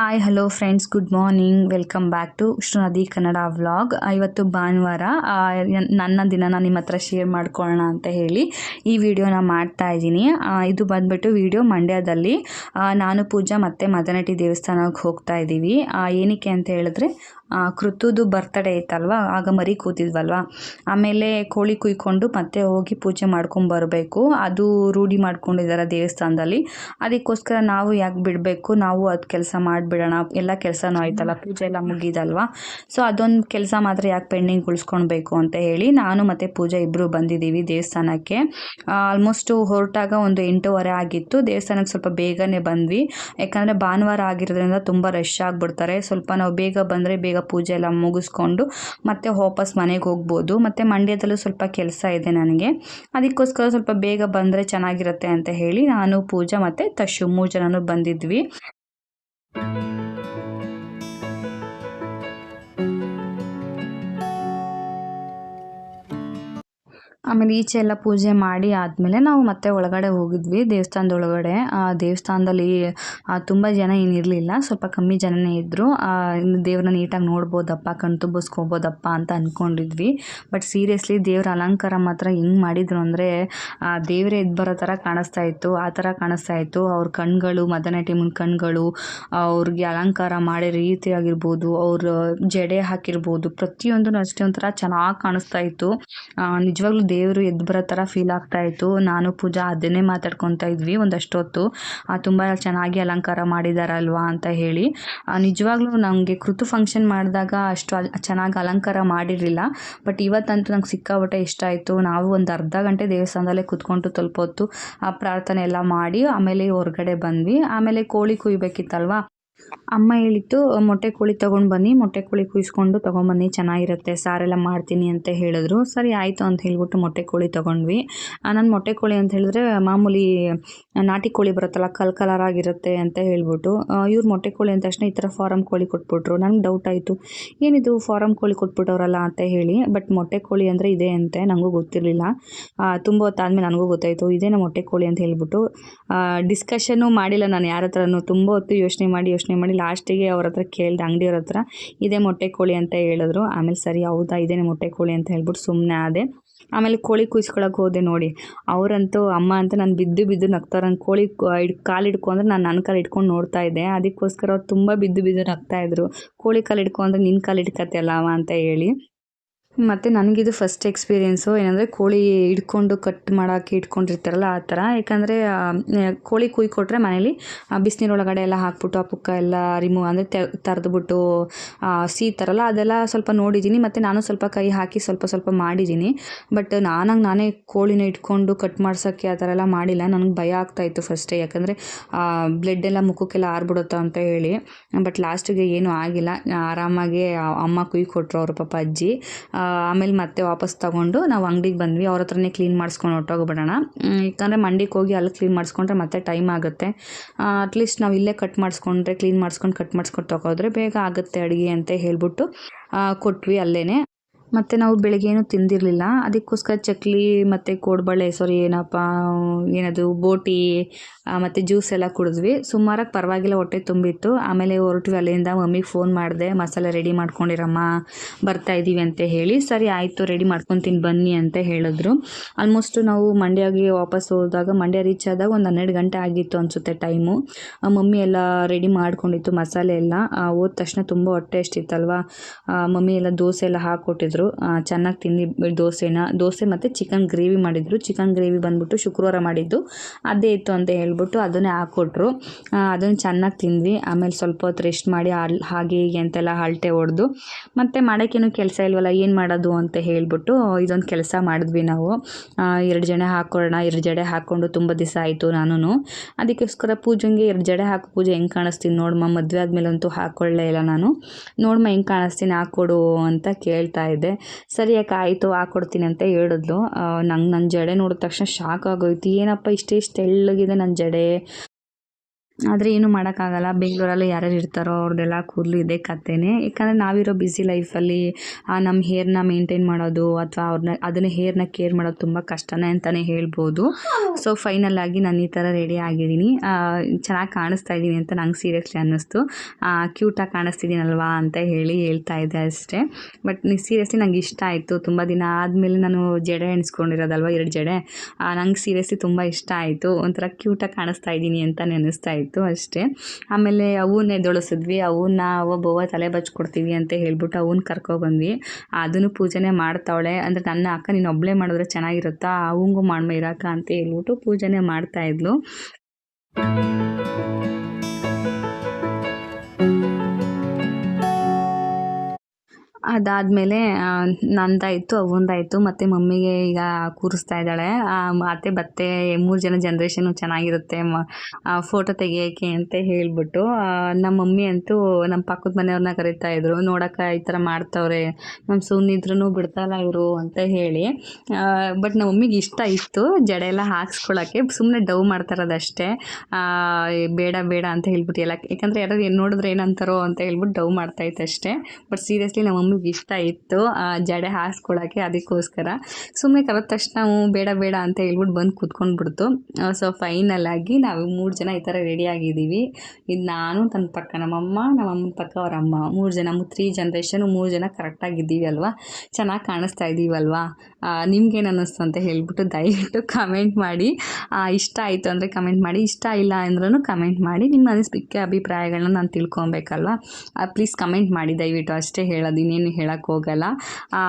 Hi hello friends good morning welcome back to Nadi Kannada vlog ಇವತ್ತು ಭಾನುವಾರ ನನ್ನ ದಿನನ ನಿಮ್ಮ ಹತ್ರ ಶೇರ್ ಮಾಡ್ಕೊಳ್ಳೋಣ ಅಂತ ಹೇಳಿ ಈ ವಿಡಿಯೋನ ಮಾಡ್ತಾ ಇದ್ದೀನಿ. ಇದು ಬಂದ್ಬಿಟ್ಟು ವಿಡಿಯೋ ಮಂಡ್ಯದಲ್ಲಿ ನಾನು ಪೂಜಾ ಮತ್ತು ಮದನಟಿ ದೇವಸ್ಥಾನಕ್ಕೆ ಹೋಗ್ತಾ ಇದ್ದೀವಿ. ಏನಕ್ಕೆ ಅಂತ ಹೇಳಿದ್ರೆ ಕೃತುದು ಬರ್ತಡೇ ಇತ್ತಲ್ವ? ಆಗ ಮರಿ ಕೂತಿದ್ವಲ್ವ? ಆಮೇಲೆ ಕೋಳಿ ಕುಯ್ಕೊಂಡು ಮತ್ತೆ ಹೋಗಿ ಪೂಜೆ ಮಾಡ್ಕೊಂಬರ್ಬೇಕು ಅದು ರೂಢಿ ಮಾಡ್ಕೊಂಡಿದ್ದಾರೆ ದೇವಸ್ಥಾನದಲ್ಲಿ. ಅದಕ್ಕೋಸ್ಕರ ನಾವು ಯಾಕೆ ಬಿಡಬೇಕು? ನಾವು ಅದು ಕೆಲಸ ಮಾಡಿಬಿಡೋಣ. ಎಲ್ಲ ಕೆಲಸನೂ ಆಯ್ತಲ್ಲ, ಪೂಜೆ ಎಲ್ಲ ಮುಗಿದಲ್ವಾ? ಸೊ ಅದೊಂದು ಕೆಲಸ ಮಾತ್ರ ಯಾಕೆ ಪೆಂಡಿಂಗ್ ಉಳಿಸ್ಕೊಳ್ಬೇಕು ಅಂತ ಹೇಳಿ ನಾನು ಮತ್ತು ಪೂಜೆ ಇಬ್ಬರು ಬಂದಿದ್ದೀವಿ ದೇವಸ್ಥಾನಕ್ಕೆ. ಆಲ್ಮೋಸ್ಟು ಹೊರಟಾಗ ಒಂದು ಎಂಟೂವರೆ ಆಗಿತ್ತು. ದೇವಸ್ಥಾನಕ್ಕೆ ಸ್ವಲ್ಪ ಬೇಗನೆ ಬಂದ್ವಿ. ಯಾಕಂದರೆ ಭಾನುವಾರ ಆಗಿರೋದ್ರಿಂದ ತುಂಬ ರಶ್ ಆಗಿಬಿಡ್ತಾರೆ. ಸ್ವಲ್ಪ ನಾವು ಬೇಗ ಬಂದರೆ ಬೇಗ ಪೂಜೆ ಎಲ್ಲ ಮುಗಿಸ್ಕೊಂಡು ಮತ್ತೆ ವಾಪಸ್ ಮನೆಗೆ ಹೋಗ್ಬೋದು. ಮತ್ತೆ ಮಂಡ್ಯದಲ್ಲೂ ಸ್ವಲ್ಪ ಕೆಲಸ ಇದೆ ನನಗೆ. ಅದಕ್ಕೋಸ್ಕರ ಸ್ವಲ್ಪ ಬೇಗ ಬಂದರೆ ಚೆನ್ನಾಗಿರುತ್ತೆ ಅಂತ ಹೇಳಿ ನಾನು ಪೂಜಾ ಮತ್ತು ತಶು ಮೂರು ಜನನೂ ಬಂದಿದ್ವಿ. ಆಮೇಲೆ ಈಚೆ ಎಲ್ಲ ಪೂಜೆ ಮಾಡಿ ಆದಮೇಲೆ ನಾವು ಮತ್ತೆ ಒಳಗಡೆ ಹೋಗಿದ್ವಿ, ದೇವಸ್ಥಾನದ ಒಳಗಡೆ. ಆ ದೇವಸ್ಥಾನದಲ್ಲಿ ತುಂಬ ಜನ ಏನಿರಲಿಲ್ಲ ಸ್ವಲ್ಪ ಕಮ್ಮಿ ಜನನೇ ಇದ್ದರು ದೇವ್ರನ್ನ ನೀಟಾಗಿ ನೋಡ್ಬೋದಪ್ಪ ಕಣ್ ತುಂಬಿಸ್ಕೋಬೋದಪ್ಪ ಅಂತ ಅಂದ್ಕೊಂಡಿದ್ವಿ ಬಟ್ ಸೀರಿಯಸ್ಲಿ ದೇವ್ರ ಅಲಂಕಾರ ಮಾತ್ರ ಹೆಂಗೆ ಮಾಡಿದ್ರು ಅಂದರೆ ದೇವರೇ ಎದ್ದು ಬರೋ ಥರ ಕಾಣಿಸ್ತಾ ಇತ್ತು, ಆ ಥರ ಕಾಣಿಸ್ತಾ ಇತ್ತು. ಅವ್ರ ಕಣ್ಗಳು, ಮದನ ಟೀಮನ್ ಕಣ್ಗಳು, ಅವ್ರಿಗೆ ಅಲಂಕಾರ ಮಾಡೋ ರೀತಿ ಆಗಿರ್ಬೋದು ಅವ್ರ ಜಡೆ ಹಾಕಿರ್ಬೋದು ಪ್ರತಿಯೊಂದು ಅಷ್ಟೇ ಒಂಥರ ಚೆನ್ನಾಗಿ ಕಾಣಿಸ್ತಾ ಇತ್ತು. ನಿಜವಾಗ್ಲೂ ದೇವರು ಎದ್ದು ಬರೋ ಥರ ಫೀಲ್ ಆಗ್ತಾ ಇತ್ತು. ನಾನು ಪೂಜಾ ಅದನ್ನೇ ಮಾತಾಡ್ಕೊತಾ ಇದ್ವಿ ಒಂದಷ್ಟು ಹೊತ್ತು. ಆ, ತುಂಬ ಚೆನ್ನಾಗಿ ಅಲಂಕಾರ ಮಾಡಿದಾರಲ್ವಾ ಅಂತ ಹೇಳಿ. ನಿಜವಾಗ್ಲೂ ನಮಗೆ ಕೃತು ಫಂಕ್ಷನ್ ಮಾಡಿದಾಗ ಅಷ್ಟು ಚೆನ್ನಾಗಿ ಅಲಂಕಾರ ಮಾಡಿರಲಿಲ್ಲ. ಬಟ್ ಇವತ್ತಂತೂ ನಂಗೆ ಸಿಕ್ಕಾಪಟ್ಟೆ ಇಷ್ಟ ಆಯಿತು. ನಾವು ಒಂದು ಅರ್ಧ ಗಂಟೆ ದೇವಸ್ಥಾನದಲ್ಲೇ ಕುತ್ಕೊಂಡು ಸ್ವಲ್ಪ ಹೊತ್ತು ಆ ಪ್ರಾರ್ಥನೆ ಎಲ್ಲ ಮಾಡಿ ಆಮೇಲೆ ಹೊರಗಡೆ ಬಂದ್ವಿ. ಆಮೇಲೆ ಕೋಳಿ ಕುಯ್ಬೇಕಿತ್ತಲ್ವಾ? ಅಮ್ಮ ಹೇಳಿತ್ತು ಮೊಟ್ಟೆ ಕೋಳಿ ತಗೊಂಡು ಬನ್ನಿ, ಮೊಟ್ಟೆ ಕೋಳಿ ಕುಯ್ಸ್ಕೊಂಡು ತೊಗೊಂಬನ್ನಿ ಚೆನ್ನಾಗಿರುತ್ತೆ ಸಾರೆಲ್ಲ ಮಾಡ್ತೀನಿ ಅಂತ ಹೇಳಿದ್ರು. ಸರಿ, ಆಯಿತು ಅಂತ ಹೇಳ್ಬಿಟ್ಟು ಮೊಟ್ಟೆ ಕೋಳಿ ತೊಗೊಂಡ್ವಿ. ನಾನು ಮೊಟ್ಟೆ ಕೋಳಿ ಅಂತ ಹೇಳಿದ್ರೆ ಮಾಮೂಲಿ ನಾಟಿ ಕೋಳಿ ಬರುತ್ತಲ್ಲ ಕಲ್ ಕಲರ್ ಆಗಿರುತ್ತೆ ಅಂತ ಹೇಳ್ಬಿಟ್ಟು ಇವ್ರು ಮೊಟ್ಟೆ ಕೋಳಿ ಅಂದ ತಕ್ಷಣ ಈ ಥರ ಫಾರಮ್ ಕೋಳಿ ಕೊಟ್ಬಿಟ್ರು. ನನಗೆ ಡೌಟ್ ಆಯಿತು. ಏನಿದು ಫಾರಮ್ ಕೋಳಿ ಕೊಟ್ಬಿಟ್ಟವ್ರಲ್ಲ ಅಂತ ಹೇಳಿ ಬಟ್ ಮೊಟ್ಟೆ ಕೋಳಿ ಅಂದರೆ ಇದೆ ಅಂತೆ ನನಗೂ ಗೊತ್ತಿರಲಿಲ್ಲ. ತುಂಬ ಹೊತ್ತಾದ್ಮೇಲೆ ನನಗೂ ಗೊತ್ತಾಯಿತು. ಇದೇನೋ ಮೊಟ್ಟೆ ಕೋಳಿ ಅಂತ ಹೇಳ್ಬಿಟ್ಟು ಡಿಸ್ಕಷನ್ನು ಮಾಡಿಲ್ಲ ನಾನು ಯಾರ ಹತ್ರನೂ ತುಂಬ ಹೊತ್ತು ಯೋಚನೆ ಮಾಡಿ ಯೋಚನೆ ಮಾಡಿ ಲಾಸ್ಟಿಗೆ ಅವ್ರ ಹತ್ರ ಕೇಳಿದೆ ಅಂಗಡಿಯವ್ರ ಹತ್ರ, ಇದೇ ಮೊಟ್ಟೆ ಕೋಳಿ ಅಂತ ಹೇಳಿದ್ರು. ಆಮೇಲೆ, ಸರಿ, ಹೌದಾ, ಇದೇನೇ ಮೊಟ್ಟೆ ಕೋಳಿ ಅಂತ ಹೇಳ್ಬಿಟ್ಟು ಸುಮ್ಮನೆ ಆದೆ. ಆಮೇಲೆ ಕೋಳಿ ಕುಯ್ಸ್ಕೊಳಕ್ಕೆ ಹೋದೆ ನೋಡಿ. ಅವರಂತೂ, ಅಮ್ಮ ಅಂತ ನಾನು ಬಿದ್ದು ಬಿದ್ದು ನಗ್ತಾರೆ ನನ್ನ ಕೋಳಿ ಕಾಲು ಹಿಡ್ಕೊಂಡ್ರೆ ನಾನು ನನ್ನ ಕಾಲು ಇಟ್ಕೊಂಡು ನೋಡ್ತಾ ಇದ್ದೆ. ಅದಕ್ಕೋಸ್ಕರ ಅವ್ರು ತುಂಬ ಬಿದ್ದು ಬಿದ್ದು ನಗ್ತಾ ಇದ್ರು. ಕೋಳಿ ಕಾಲು ಹಿಡ್ಕೊಂಡ್ರೆ ನಿನ್ನ ಕಾಲು ಹಿಡ್ಕತ್ತೆ ಅವ ಅಂತ ಹೇಳಿ. ಮತ್ತು ನನಗಿದು ಫಸ್ಟ್ ಎಕ್ಸ್ಪೀರಿಯೆನ್ಸು ಏನಂದರೆ ಕೋಳಿ ಹಿಡ್ಕೊಂಡು ಕಟ್ ಮಾಡೋಕ್ಕೆ ಇಟ್ಕೊಂಡಿರ್ತಾರಲ್ಲ ಆ ಥರ. ಯಾಕಂದರೆ ಕೋಳಿ ಕುಯ್ ಕೊಟ್ಟರೆ ಮನೇಲಿ ಬಿಸಿನೀರೊಳಗಡೆ ಎಲ್ಲ ಹಾಕ್ಬಿಟ್ಟು, ಆ ಪುಕ್ಕ ಎಲ್ಲ ರಿಮೂವ್ ಅಂದರೆ ತರೆದ್ಬಿಟ್ಟು ಸೀತಾರಲ್ಲ, ಅದೆಲ್ಲ ಸ್ವಲ್ಪ ನೋಡಿದ್ದೀನಿ ಮತ್ತು ನಾನು ಸ್ವಲ್ಪ ಕೈ ಹಾಕಿ ಸ್ವಲ್ಪ ಸ್ವಲ್ಪ ಮಾಡಿದ್ದೀನಿ ಬಟ್ ನಾನಾಗಿ ನಾನೇ ಕೋಳಿನ ಇಟ್ಕೊಂಡು ಕಟ್ ಮಾಡ್ಸೋಕ್ಕೆ ಆ ಥರ ಎಲ್ಲ ಮಾಡಿಲ್ಲ. ನನಗೆ ಭಯ ಆಗ್ತಾಯಿತ್ತು ಫಸ್ಟೇ ಯಾಕಂದರೆ ಬ್ಲಡ್ ಎಲ್ಲ ಮುಖಕ್ಕೆಲ್ಲ ಆರ್ಬಿಡುತ್ತಾ ಅಂತ ಹೇಳಿ. ಬಟ್ ಲಾಸ್ಟಿಗೆ ಏನೂ ಆಗಿಲ್ಲ. ಆರಾಮಾಗಿ ಅಮ್ಮ ಕುಯ್ ಕೊಟ್ಟರು ಅವ್ರ ಪಾಪ ಅಜ್ಜಿ. ಆಮೇಲೆ ಮತ್ತೆ ವಾಪಸ್ ತಗೊಂಡು ನಾವು ಅಂಗಡಿಗೆ ಬಂದ್ವಿ. ಅವ್ರ ಹತ್ರನೇ ಕ್ಲೀನ್ ಮಾಡಿಸ್ಕೊಂಡು ಹೊಟ್ಟೋಗ್ಬಿಡೋಣ ಯಾಕಂದರೆ ಮಂಡಿಗೆ ಹೋಗಿ ಅಲ್ಲಿ ಕ್ಲೀನ್ ಮಾಡಿಸ್ಕೊಂಡ್ರೆ ಮತ್ತೆ ಟೈಮ್ ಆಗುತ್ತೆ. ಅಟ್ಲೀಸ್ಟ್ ನಾವು ಇಲ್ಲೇ ಕಟ್ ಮಾಡಿಸ್ಕೊಂಡ್ರೆ ಕ್ಲೀನ್ ಮಾಡಿಸ್ಕೊಂಡು ಕಟ್ ಮಾಡಿಸ್ಕೊಂಡು ತಗೋದ್ರೆ ಬೇಗ ಆಗುತ್ತೆ ಅಡುಗೆ ಅಂತ ಹೇಳ್ಬಿಟ್ಟು ಕೊಟ್ವಿ ಅಲ್ಲೇ ಮತ್ತು ನಾವು ಬೆಳಗ್ಗೆ ಏನೂ ತಿಂದಿರಲಿಲ್ಲ. ಅದಕ್ಕೋಸ್ಕರ ಚಕ್ಲಿ ಮತ್ತು ಕೋಡ್ಬಳೆ ಸಾರಿ ಏನಪ್ಪ, ಏನದು, ಬೋಟಿ ಮತ್ತು ಜ್ಯೂಸ್ ಎಲ್ಲ ಕುಡಿದ್ವಿ. ಸುಮಾರಾಗಿ ಪರವಾಗಿಲ್ಲ ಹೊಟ್ಟೆ ತುಂಬಿತ್ತು. ಆಮೇಲೆ ಹೊರಟ್ವಿ ಅಲ್ಲಿಂದ ಮಮ್ಮಿಗೆ ಫೋನ್ ಮಾಡಿದೆ, ಮಸಾಲೆ ರೆಡಿ ಮಾಡ್ಕೊಂಡಿರಮ್ಮ, ಬರ್ತಾ ಇದ್ದೀವಿ ಅಂತ ಹೇಳಿ. ಸರಿ, ಆಯಿತು ರೆಡಿ ಮಾಡ್ಕೊತೀನಿ ಬನ್ನಿ ಅಂತ ಹೇಳಿದ್ರು. ಆಲ್ಮೋಸ್ಟ್ ನಾವು ಮಂಡ್ಯಗೆ ವಾಪಸ್ ಹೋದಾಗ ಮಂಡ್ಯ ರೀಚ್ ಆದಾಗ ಒಂದು ಹನ್ನೆರಡು ಗಂಟೆ ಆಗಿತ್ತು ಅನಿಸುತ್ತೆ ಟೈಮು ಮಮ್ಮಿ ಎಲ್ಲ ರೆಡಿ ಮಾಡ್ಕೊಂಡಿತ್ತು ಮಸಾಲೆ ಎಲ್ಲ. ಹೋದ ತಕ್ಷಣ ತುಂಬ ಹೊಟ್ಟೆ ಎಷ್ಟಿತ್ತಲ್ವ ಮಮ್ಮಿ ಎಲ್ಲ ದೋಸೆ ಎಲ್ಲ ಹಾಕ್ಕೊಟ್ಟಿದ್ರು ಚೆನ್ನಾಗಿ ತಿಂದು ದೋಸೆನ. ದೋಸೆ ಮತ್ತು ಚಿಕನ್ ಗ್ರೇವಿ ಮಾಡಿದ್ರು. ಚಿಕನ್ ಗ್ರೇವಿ ಬಂದ್ಬಿಟ್ಟು ಶುಕ್ರವಾರ ಮಾಡಿದ್ದು. ಅದೇ ಇತ್ತು ಅಂತ ಹೇಳ್ಬಿಟ್ಟು ಅದನ್ನೇ ಹಾಕ್ಕೊಟ್ರು ಅದನ್ನು ಚೆನ್ನಾಗಿ ತಿಂದ್ವಿ. ಆಮೇಲೆ ಸ್ವಲ್ಪ ಹೊತ್ತು ರೆಸ್ಟ್ ಮಾಡಿ ಅಲ್ ಹಾಗೆ ಹೀಗೆ ಅಂತೆಲ್ಲ ಹಲ್ಟೆ ಹೊಡೆದು. ಮತ್ತು ಮಾಡೋಕ್ಕೇನು ಕೆಲಸ ಇಲ್ವಲ್ಲ, ಏನು ಮಾಡೋದು ಅಂತ ಹೇಳ್ಬಿಟ್ಟು ಇದೊಂದು ಕೆಲಸ ಮಾಡಿದ್ವಿ ನಾವು. ಎರಡು ಜಡೆ ಹಾಕ್ಕೊಳ್ಳೋಣ ಎರಡು ಜಡೆ ಹಾಕ್ಕೊಂಡು ತುಂಬ ದಿವಸ ಆಯಿತು ನಾನು ಅದಕ್ಕೋಸ್ಕರ ಪೂಜೆಗೆ ಎರಡು ಜಡೆ ಹಾಕಿ ಪೂಜೆ ಹೆಂಗೆ ಕಾಣಿಸ್ತೀನಿ ನೋಡಮ್ಮ ಮದುವೆ ಆದಮೇಲಂತೂ ಹಾಕ್ಕೊಳ್ಳೇ ಇಲ್ಲ ನಾನು. ನೋಡಮ್ಮ ಹೆಂಗೆ ಕಾಣಿಸ್ತೀನಿ ಹಾಕ್ಕೊಡು ಅಂತ ಕೇಳ್ತಾ ಇದ್ದೆ. ಸರಿ ಅಕ್ಕ ಆಯಿತು ಹಾಕ್ಕೊಡ್ತೀನಿ ಅಂತ ಹೇಳಿದ್ಲು. ನಂಗೆ ನನ್ನ ಜಡೆ ನೋಡಿದ ತಕ್ಷಣ ಶಾಕ್ ಆಗೋಯ್ತು. ಏನಪ್ಪ ಇಷ್ಟೇ ಇಷ್ಟು ತೆಳ್ಳಗಿದೆ ನನ್ನ ಜಡೆ. ಆದರೆ ಏನು ಮಾಡೋಕ್ಕಾಗಲ್ಲ. ಬೆಂಗಳೂರಲ್ಲಿ ಯಾರ್ಯಾರು ಇರ್ತಾರೋ ಅವ್ರದ್ದೆಲ್ಲ ಕೂದಲು ಇದೇ ಕಥೆನೇ ಯಾಕಂದರೆ ನಾವಿರೋ ಬ್ಯುಸಿ ಲೈಫಲ್ಲಿ ನಮ್ಮ ಹೇರ್ನ ಮೇಂಟೈನ್ ಮಾಡೋದು ಅಥವಾ ಅವ್ರನ್ನ ಅದನ್ನ ಹೇರ್ನ ಕೇರ್ ಮಾಡೋದು ತುಂಬ ಕಷ್ಟನೇ ಅಂತಲೇ ಹೇಳ್ಬೋದು. ಸೊ ಫೈನಲ್ ಆಗಿ ನಾನು ಈ ಥರ ರೆಡಿ ಆಗಿದ್ದೀನಿ. ಚೆನ್ನಾಗಿ ಕಾಣಿಸ್ತಾ ಇದ್ದೀನಿ ಅಂತ ನಂಗೆ ಸೀರಿಯಸ್ಲಿ ಅನ್ನಿಸ್ತು. ಕ್ಯೂಟಾಗಿ ಕಾಣಿಸ್ತಿದ್ದೀನಲ್ವಾ ಅಂತ ಹೇಳಿ ಹೇಳ್ತಾ ಇದ್ದೆ ಅಷ್ಟೇ. ಬಟ್ ಸೀರಿಯಸ್ಲಿ ನಂಗೆ ಇಷ್ಟ ಆಯಿತು. ತುಂಬ ದಿನ ಆದಮೇಲೆ ನಾನು ಜಡೆ ಎಣಿಸ್ಕೊಂಡಿರೋದಲ್ವ ಎರಡು ಜಡೆ. ನಂಗೆ ಸೀರಿಯಸ್ಲಿ ತುಂಬ ಇಷ್ಟ ಆಯಿತು. ಒಂಥರ ಕ್ಯೂಟಾಗಿ ಕಾಣಿಸ್ತಾ ಇದ್ದೀನಿ ಅಂತ ನೆನೆಸ್ತಾ ಇತ್ತು ಅಷ್ಟೇ. ಆಮೇಲೆ ಅವನ್ನ ಎದ್ದೊಳಿಸಿದ್ವಿ ಅವನ್ನ ಒಬ್ಬವ ತಲೆ ಬಚ್ಕೊಡ್ತೀವಿ ಅಂತ ಹೇಳ್ಬಿಟ್ಟು ಅವನ್ನ ಕರ್ಕೊಬಂದ್ವಿ ಅದನ್ನು ಪೂಜೆನೇ ಮಾಡ್ತಾವಳೆ. ಅಂದರೆ ನನ್ನ ಅಕ್ಕ ನೀನು ಒಬ್ಬಳೇ ಮಾಡಿದ್ರೆ ಚೆನ್ನಾಗಿರುತ್ತಾ? ಅವಂಗೂ ಮಾಡ್ಮ ಇರಕ್ಕ ಅಂತ ಹೇಳ್ಬಿಟ್ಟು ಪೂಜೆನೇ ಮಾಡ್ತಾ ಅದಾದಮೇಲೆ ನಂದಾಯಿತು ಅವನದಾಯಿತು ಮತ್ತು ಮಮ್ಮಿಗೆ ಈಗ ಕೂರಿಸ್ತಾ ಇದ್ದಾಳೆ. ಅತ್ತೆ, ಬತ್ತೆ, ಮೂರು ಜನ ಜನ್ರೇಷನು ಚೆನ್ನಾಗಿರುತ್ತೆ ಮ ಫೋಟೋ ತೆಗಿಯೋಕ್ಕೆ ಅಂತ ಹೇಳಿಬಿಟ್ಟು ನಮ್ಮ ಮಮ್ಮಿ ಅಂತೂ ನಮ್ಮ ಪಕ್ಕದ ಮನೆಯವ್ರನ್ನ ಕರಿತಾ ಇದ್ರು. ನೋಡೋಕೆ ಈ ಥರ ಮಾಡ್ತವ್ರೆ ನಮ್ಮ ಸುಮ್ಮನಿದ್ರೂ ಬಿಡ್ತಾಯಿಲ್ಲ ಇವರು ಅಂತ ಹೇಳಿ. ಬಟ್ ನಮ್ಮ ಮಮ್ಮಿಗೆ ಇಷ್ಟ ಇತ್ತು ಜಡೆ ಎಲ್ಲ ಹಾಕ್ಸ್ಕೊಳ್ಳೋಕ್ಕೆ ಸುಮ್ಮನೆ ಡವ್ ಮಾಡ್ತಾ ಇರೋದಷ್ಟೇ ಬೇಡ ಬೇಡ ಅಂತ ಹೇಳ್ಬಿಟ್ಟು ಎಲ್ಲ, ಯಾಕಂದರೆ ಯಾರು ಏನು ನೋಡಿದ್ರೆ ಏನಂತಾರೋ ಅಂತ ಹೇಳ್ಬಿಟ್ಟು ಡವ್ ಮಾಡ್ತಾಯಿತ್ತು ಅಷ್ಟೇ ಬಟ್ ಸೀರಿಯಸ್ಲಿ ನಮ್ಮ ಮಮ್ಮಿಗೆ ಇಷ್ಟ ಇತ್ತು ಆ, ಜಡೆ ಹಾಸ್ಕೊಳ್ಳೋಕ್ಕೆ ಅದಕ್ಕೋಸ್ಕರ. ಸುಮ್ಮನೆ ಕರೆದ ತಕ್ಷಣ ಬೇಡ ಬೇಡ ಅಂತ ಹೇಳ್ಬಿಟ್ಟು ಬಂದು ಕೂತ್ಕೊಂಡ್ಬಿಡ್ತು. ಸೊ ಫೈನಲ್ ಆಗಿ ನಾವು ಮೂರು ಜನ ಈ ಥರ ರೆಡಿ ಆಗಿದ್ದೀವಿ. ಇದು ನಾನು ತನ್ನ ಪಕ್ಕ ನಮ್ಮಮ್ಮ ನಮ್ಮಮ್ಮನ ಪಕ್ಕ ಅವರಮ್ಮ. ಮೂರು ಜನ ತ್ರೀ ಜನ್ರೇಷನು ಮೂರು ಜನ ಕರೆಕ್ಟಾಗಿದ್ದೀವಿ ಅಲ್ವಾ? ಚೆನ್ನಾಗಿ ಕಾಣಿಸ್ತಾ ಇದ್ದೀವಲ್ವಾ ನಿಮ್ಗೇನು ಅನ್ನಿಸ್ತು ಅಂತ ಹೇಳ್ಬಿಟ್ಟು ದಯವಿಟ್ಟು ಕಮೆಂಟ್ ಮಾಡಿ. ಇಷ್ಟ ಆಯಿತು ಅಂದರೆ ಕಮೆಂಟ್ ಮಾಡಿ ಇಷ್ಟ ಇಲ್ಲ ಅಂದ್ರೂ ಕಮೆಂಟ್ ಮಾಡಿ. ನಿಮ್ಮ ಅನಿಸಿಕೆ ಅಭಿಪ್ರಾಯಗಳನ್ನ ನಾನು ತಿಳ್ಕೊಬೇಕಲ್ವಾ? ಪ್ಲೀಸ್ ಕಮೆಂಟ್ ಮಾಡಿ ದಯವಿಟ್ಟು ಅಷ್ಟೇ ಹೇಳೋದು ಹೇಳಕ್ಕೆ ಹೋಗಲ್ಲ.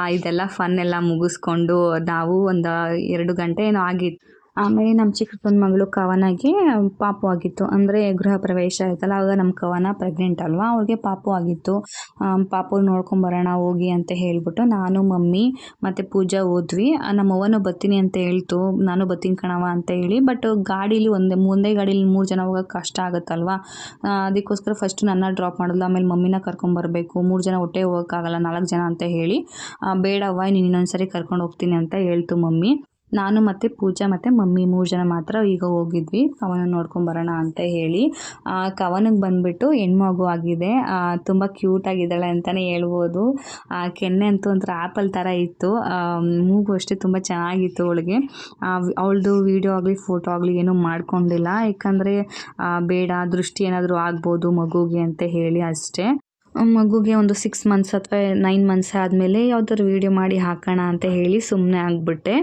ಇದೆಲ್ಲ ಫನ್ ಎಲ್ಲ ಮುಗಿಸ್ಕೊಂಡು ನಾವು ಒಂದು ಎರಡು ಗಂಟೆ ಏನೋ ಆಗಿತ್ತು. ಆಮೇಲೆ ನಮ್ಮ ಚಿಕ್ಕಪ್ಪನ ಮಗಳು ಕವನಗೆ ಪಾಪು ಆಗಿತ್ತು ಅಂದರೆ ಗೃಹ ಪ್ರವೇಶ ಆಯ್ತಲ್ಲ ಆವಾಗ ನಮ್ಮ ಕವನ ಪ್ರೆಗ್ನೆಂಟ್ ಅಲ್ವಾ? ಅವ್ರಿಗೆ ಪಾಪು ಆಗಿತ್ತು ಪಾಪು ನೋಡ್ಕೊಂಬರೋಣ ಹೋಗಿ ಅಂತ ಹೇಳ್ಬಿಟ್ಟು ನಾನು, ಮಮ್ಮಿ ಮತ್ತು ಪೂಜಾ ಹೋದ್ವಿ. ನಮ್ಮವ್ವನು ಬತ್ತೀನಿ ಅಂತ ಹೇಳ್ತು. ನಾನು ಬತ್ತೀನಿ ಕಣವ ಅಂತ ಹೇಳಿ ಬಟ್ ಗಾಡೀಲಿ ಒಂದೇ ಒಂದೇ ಗಾಡೀಲಿ ಮೂರು ಜನ ಹೋಗೋಕೆ ಕಷ್ಟ ಆಗುತ್ತಲ್ವಾ? ಅದಕ್ಕೋಸ್ಕರ ಫಸ್ಟ್ ನನ್ನ ಡ್ರಾಪ್ ಮಾಡಿದ್ಲು, ಆಮೇಲೆ ಮಮ್ಮಿನ ಕರ್ಕೊಂಬರ್ಬೇಕು ಮೂರು ಜನ ಒಟ್ಟೆ ಹೋಗೋಕ್ಕಾಗಲ್ಲ, ನಾಲ್ಕು ಜನ ಅಂತ ಹೇಳಿ. ಬೇಡವ್ವ, ನೀನು ಇನ್ನೊಂದ್ಸರಿ ಕರ್ಕೊಂಡು ಹೋಗ್ತೀನಿ ಅಂತ ಹೇಳ್ತು ಮಮ್ಮಿ. ನಾನು ಮತ್ತು ಪೂಜಾ ಮತ್ತು ಮಮ್ಮಿ ಮೂರು ಜನ ಮಾತ್ರ ಈಗ ಹೋಗಿದ್ವಿ. ಕವನ ನೋಡ್ಕೊಂಬರೋಣ ಅಂತ ಹೇಳಿ. ಕವನಿಗೆ ಬಂದುಬಿಟ್ಟು ಹೆಣ್ಮಗು ಆಗಿದೆ. ತುಂಬ ಕ್ಯೂಟಾಗಿದ್ದಾಳೆ ಅಂತಲೇ ಹೇಳ್ಬೋದು. ಕೆನ್ನೆ ಅಂತೂ ಒಂಥರ ಆ್ಯಪಲ್ ಥರ ಇತ್ತು. ಮೂಗು ಅಷ್ಟೇ ತುಂಬ ಚೆನ್ನಾಗಿತ್ತು ಅವಳಿಗೆ. ಅವಳದು ವಿಡಿಯೋ ಆಗಲಿ ಫೋಟೋ ಆಗಲಿ ಏನೂ ಮಾಡ್ಕೊಂಡಿಲ್ಲ. ಯಾಕಂದರೆ ಬೇಡ, ದೃಷ್ಟಿ ಏನಾದರೂ ಆಗ್ಬೋದು ಮಗುಗೆ ಅಂತ ಹೇಳಿ ಅಷ್ಟೇ. ಮಗುಗೆ ಒಂದು ಸಿಕ್ಸ್ ಮಂತ್ಸ್ ಅಥವಾ ನೈನ್ ಮಂತ್ಸ್ ಆದಮೇಲೆ ಯಾವ್ದಾದ್ರು ವೀಡಿಯೋ ಮಾಡಿ ಹಾಕೋಣ ಅಂತ ಹೇಳಿ ಸುಮ್ಮನೆ ಆಗಿಬಿಟ್ಟೆ.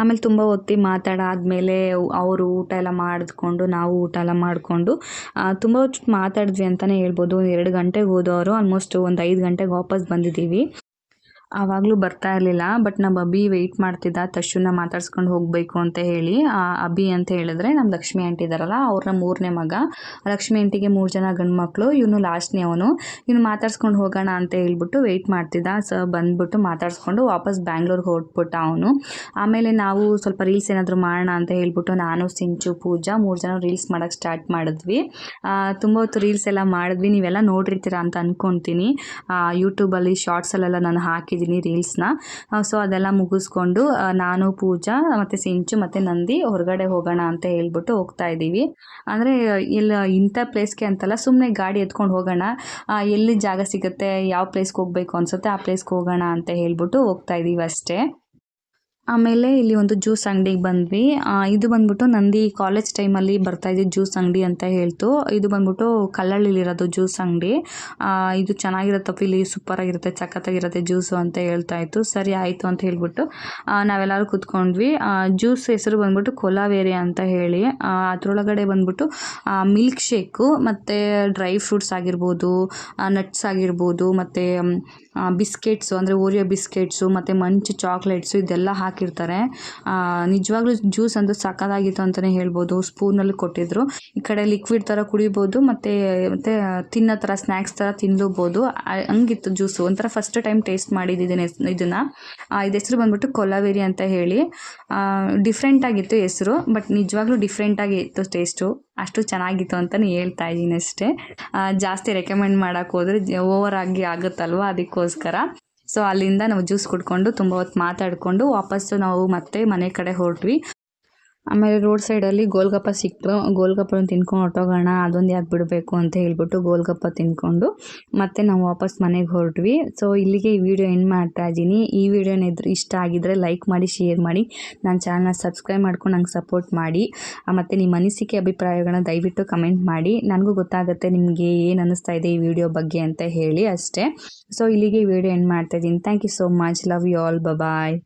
ಆಮೇಲೆ ತುಂಬ ಹೊತ್ತಿ ಮಾತಾಡಾದಮೇಲೆ ಅವರು ಊಟ ಎಲ್ಲ ಮಾಡಿಕೊಂಡು, ನಾವು ಊಟ ಎಲ್ಲ ಮಾಡಿಕೊಂಡು ತುಂಬ ಹೊತ್ತು ಮಾತಾಡಿದ್ವಿ ಅಂತಲೇ ಹೇಳ್ಬೋದು. ಎರಡು ಗಂಟೆಗೆ ಹೋದವರು ಆಲ್ಮೋಸ್ಟ್ ಒಂದು ಐದು ಗಂಟೆಗೆ ವಾಪಸ್ ಬಂದಿದ್ದೀವಿ. ಆವಾಗಲೂ ಬರ್ತಾ ಇರಲಿಲ್ಲ ಬಟ್ ನಮ್ಮ ಅಭಿ ವೆಯ್ಟ್ ಮಾಡ್ತಿದ್ದ, ತಶುನ ಮಾತಾಡ್ಸ್ಕೊಂಡು ಹೋಗಬೇಕು ಅಂತ ಹೇಳಿ. ಆ ಅಭಿ ಅಂತ ಹೇಳಿದ್ರೆ ನಮ್ಮ ಲಕ್ಷ್ಮಿ ಆಂಟಿ ಇದ್ದಾರಲ್ಲ ಅವ್ರನ್ನ ಮೂರನೇ ಮಗ. ಲಕ್ಷ್ಮಿ ಆಂಟಿಗೆ ಮೂರು ಜನ ಗಂಡು ಮಕ್ಕಳು ಇವನು ಲಾಸ್ಟ್ನೇ ಅವನು. ಇವನು ಮಾತಾಡ್ಸ್ಕೊಂಡು ಹೋಗೋಣ ಅಂತ ಹೇಳ್ಬಿಟ್ಟು ವೆಯ್ಟ್ ಮಾಡ್ತಿದ್ದ. ಸೊ ಬಂದ್ಬಿಟ್ಟು ಮಾತಾಡ್ಸ್ಕೊಂಡು ವಾಪಸ್ ಬ್ಯಾಂಗ್ಳೂರ್ಗೆ ಹೊರಟ್ಬಿಟ್ಟ ಅವನು. ಆಮೇಲೆ ನಾವು ಸ್ವಲ್ಪ ರೀಲ್ಸ್ ಏನಾದರೂ ಮಾಡೋಣ ಅಂತ ಹೇಳ್ಬಿಟ್ಟು ನಾನು, ಸಿಂಚು, ಪೂಜಾ ಮೂರು ಜನ ರೀಲ್ಸ್ ಮಾಡೋಕ್ಕೆ ಸ್ಟಾರ್ಟ್ ಮಾಡಿದ್ವಿ. ತುಂಬ ಹೊತ್ತು ರೀಲ್ಸ್ ಎಲ್ಲ ಮಾಡಿದ್ವಿ. ನೀವೆಲ್ಲ ನೋಡಿರ್ತೀರ ಅಂತ ಅಂದ್ಕೊತೀನಿ ಯೂಟ್ಯೂಬಲ್ಲಿ ಶಾರ್ಟ್ಸಲ್ಲೆಲ್ಲ ನಾನು ಹಾಕಿದ್ದೀನಿ ರೀಲ್ಸ್ನ. ಸೊ ಅದೆಲ್ಲ ಮುಗಿಸ್ಕೊಂಡು ನಾನು, ಪೂಜಾ, ಮತ್ತು ಸಿಂಚು, ಮತ್ತು ನಂದಿ ಹೊರಗಡೆ ಹೋಗೋಣ ಅಂತ ಹೇಳ್ಬಿಟ್ಟು ಹೋಗ್ತಾ ಇದ್ದೀವಿ. ಅಂದರೆ, ಇಲ್ಲ, ಇಂಥ ಪ್ಲೇಸ್ಗೆ ಅಂತಲ್ಲ ಸುಮ್ಮನೆ ಗಾಡಿ ಎತ್ಕೊಂಡು ಹೋಗೋಣ. ಎಲ್ಲಿ ಜಾಗ ಸಿಗುತ್ತೆ, ಯಾವ ಪ್ಲೇಸ್ಗೆ ಹೋಗಬೇಕು ಅನ್ಸುತ್ತೆ ಆ ಪ್ಲೇಸ್ಗೆ ಹೋಗೋಣ ಅಂತ ಹೇಳ್ಬಿಟ್ಟು ಹೋಗ್ತಾ ಇದ್ದೀವಿ ಅಷ್ಟೇ. ಆಮೇಲೆ ಇಲ್ಲಿ ಒಂದು ಜ್ಯೂಸ್ ಅಂಗಡಿಗೆ ಬಂದ್ವಿ. ಇದು ಬಂದ್ಬಿಟ್ಟು ನಂದಿ ಕಾಲೇಜ್ ಟೈಮಲ್ಲಿ ಬರ್ತಾ ಇದ್ದಿದ್ದು ಜ್ಯೂಸ್ ಅಂಗಡಿ ಅಂತ ಹೇಳ್ತು. ಇದು ಬಂದ್ಬಿಟ್ಟು ಕಲ್ಲಳ್ಳಿಲಿರೋದು ಜ್ಯೂಸ್ ಅಂಗಡಿ. ಇದು ಚೆನ್ನಾಗಿರತ್ತಪ್ಪ ಇಲ್ಲಿ ಸೂಪರಾಗಿರುತ್ತೆ, ಸಖತ್ತಾಗಿರುತ್ತೆ ಜ್ಯೂಸು ಅಂತ ಹೇಳ್ತಾ ಇತ್ತು. ಸರಿ, ಆಯಿತು ಅಂತ ಹೇಳ್ಬಿಟ್ಟು ನಾವೆಲ್ಲರೂ ಕೂತ್ಕೊಂಡ್ವಿ. ಜ್ಯೂಸ್ ಹೆಸರು ಬಂದ್ಬಿಟ್ಟು ಕೊಲಾವೇರಿ ಅಂತ ಹೇಳಿ. ಅದರೊಳಗಡೆ ಬಂದ್ಬಿಟ್ಟು ಮಿಲ್ಕ್ ಶೇಕು, ಮತ್ತು ಡ್ರೈ ಫ್ರೂಟ್ಸ್ ಆಗಿರ್ಬೋದು ನಟ್ಸ್ ಆಗಿರ್ಬೋದು, ಮತ್ತು ಬಿಸ್ಕೆಟ್ಸು, ಅಂದರೆ ಓರಿಯೋ ಬಿಸ್ಕೆಟ್ಸು, ಮತ್ತು ಮಂಚ್ ಚಾಕ್ಲೇಟ್ಸು, ಇದೆಲ್ಲ ಹಾಕಿರ್ತಾರೆ. ನಿಜವಾಗ್ಲೂ ಜ್ಯೂಸ್ ಅಂತೂ ಸಕ್ಕತ್ತಾಗಿತ್ತು ಅಂತಲೇ ಹೇಳ್ಬೋದು. ಸ್ಪೂನಲ್ಲಿ ಕೊಟ್ಟಿದ್ರು. ಈ ಕಡೆ ಲಿಕ್ವಿಡ್ ಥರ ಕುಡಿಬೋದು, ಮತ್ತು ಮತ್ತು ತಿನ್ನೋ ಥರ ಸ್ನ್ಯಾಕ್ಸ್ ಥರ ತಿನ್ಲೂಬೋದು. ಹಂಗಿತ್ತು ಜ್ಯೂಸು ಒಂಥರ ಫಸ್ಟ್ ಟೈಮ್ ಟೇಸ್ಟ್ ಮಾಡಿದ್ದೀನಿ ಇದನ್ನು. ಇದು ಹೆಸರು ಬಂದ್ಬಿಟ್ಟು ಕೊಲಾವೇರಿ ಅಂತ ಹೇಳಿ. ಡಿಫ್ರೆಂಟ್ ಆಗಿತ್ತು ಹೆಸರು ಬಟ್ ನಿಜವಾಗ್ಲೂ ಡಿಫ್ರೆಂಟಾಗಿ ಇತ್ತು ಟೇಸ್ಟು ಅಷ್ಟು ಚೆನ್ನಾಗಿತ್ತು ಅಂತಲೇ ಹೇಳ್ತಾ ಇದ್ದೀನಿ ಅಷ್ಟೇ. ಜಾಸ್ತಿ ರೆಕಮೆಂಡ್ ಮಾಡೋಕ್ಕೆ ಹೋದರೆ ಓವರ್ ಆಗಿ ಆಗುತ್ತಲ್ವ? ಅದಕ್ಕೋಸ್ಕರ. ಸೊ ಅಲ್ಲಿಂದ ನಾವು ಜ್ಯೂಸ್ ಕುಡ್ಕೊಂಡು ತುಂಬ ಹೊತ್ತು ಮಾತಾಡಿಕೊಂಡು ವಾಪಸ್ಸು ನಾವು ಮತ್ತೆ ಮನೆ ಕಡೆ ಹೊರಟ್ವಿ. ಆಮೇಲೆ ರೋಡ್ ಸೈಡಲ್ಲಿ ಗೋಲ್ಗಪ್ಪ ಸಿಕ್ತು ಗೋಲ್ಗಪ್ಪ ತಿನ್ಕೊಂಡು ಹೊಟ್ಟೋಗೋಣ ಅದೊಂದು ಯಾಕೆ ಬಿಡಬೇಕು ಅಂತ ಹೇಳ್ಬಿಟ್ಟು ಗೋಲ್ಗಪ್ಪ ತಿನ್ಕೊಂಡು ಮತ್ತೆ ನಾವು ವಾಪಸ್ ಮನೆಗೆ ಹೊರಟ್ವಿ. ಸೊ ಇಲ್ಲಿಗೆ ಈ ವಿಡಿಯೋ ಎಂಡ್ ಮಾಡ್ತಾ ಇದ್ದೀನಿ. ಈ ವಿಡಿಯೋನ ಇದ್ರೆ ಇಷ್ಟ ಆಗಿದ್ರೆ ಲೈಕ್ ಮಾಡಿ ಶೇರ್ ಮಾಡಿ. ನನ್ನ ಚಾನಲ್ನ ಸಬ್ಸ್ಕ್ರೈಬ್ ಮಾಡ್ಕೊಂಡು ನಂಗೆ ಸಪೋರ್ಟ್ ಮಾಡಿ. ಮತ್ತು ನಿಮ್ಮ ಅನಿಸಿಕೆ, ಅಭಿಪ್ರಾಯಗಳನ್ನ ದಯವಿಟ್ಟು ಕಮೆಂಟ್ ಮಾಡಿ. ನನಗೂ ಗೊತ್ತಾಗುತ್ತೆ ನಿಮಗೆ ಏನು ಅನ್ನಿಸ್ತಾ ಇದೆ ಈ ವಿಡಿಯೋ ಬಗ್ಗೆ ಅಂತ ಹೇಳಿ ಅಷ್ಟೇ. ಸೊ ಇಲ್ಲಿಗೆ ವಿಡಿಯೋ ಎಂಡ್ ಮಾಡ್ತಾ ಇದ್ದೀನಿ. Thank you so much love you all bye